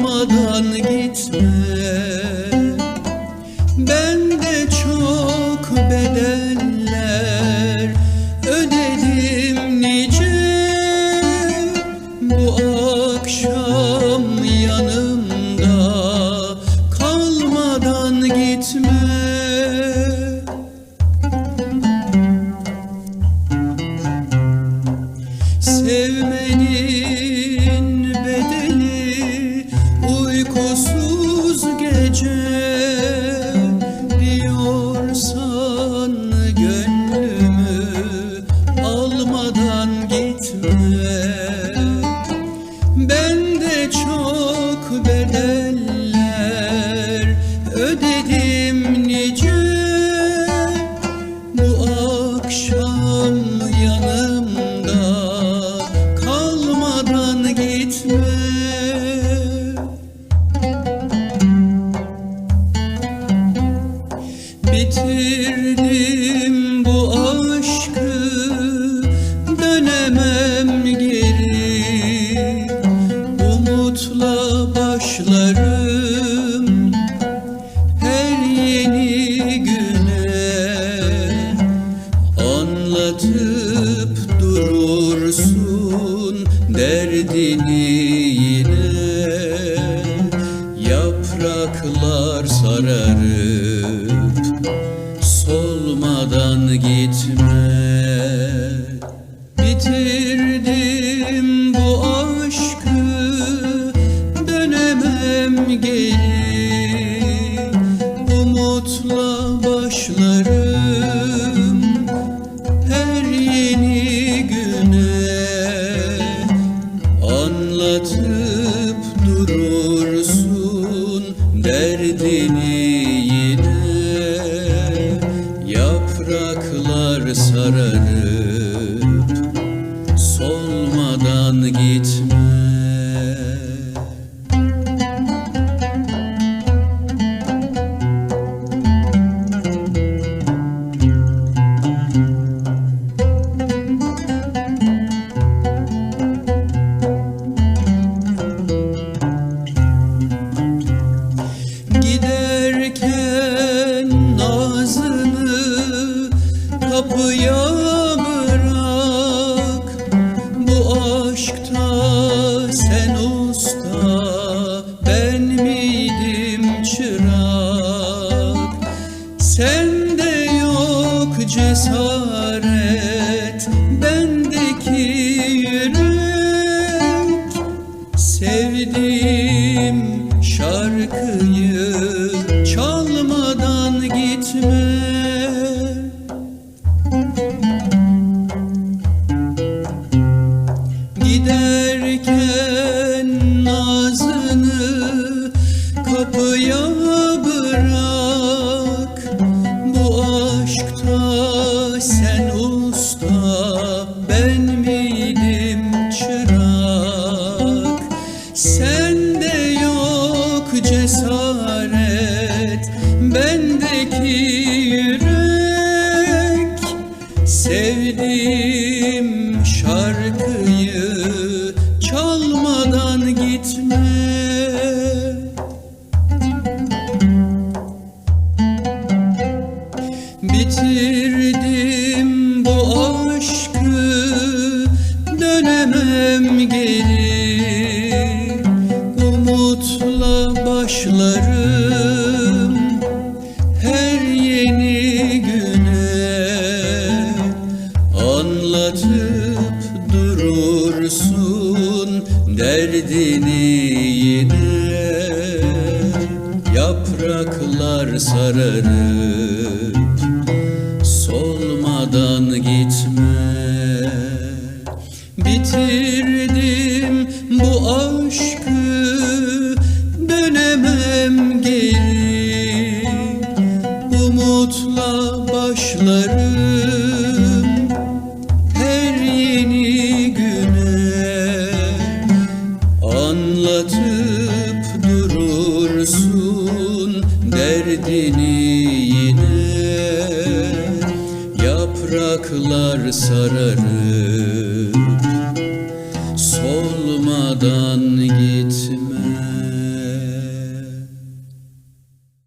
almadan gitme. Ben de çok bedeller uykusuz gece Diyorsan gönlümü almadan gitme. Ben de çok bedeller ödedim nice bu akşam Bitirdim bu aşkı dönemem geri. Umutla başlarım her yeni güne. Anlatıp durursun derdini yine. Yapraklar sararıp gitme. Bitirdim bu aşkı. Dönemem geri sararıp solmadan gitme kapıya bırak. Bu aşkta sen usta ben miydim çırak? Sende yok cesaret bendeki yürek. Sevdiğim şarkıyı şarkıyı çalmadan gitme. Bitirdim bu aşkı dönemem geri Umutla başlarım durursun derdini yine. Yapraklar sararıp solmadan anlatıp durursun derdini yine. Yapraklar sararıp solmadan gir.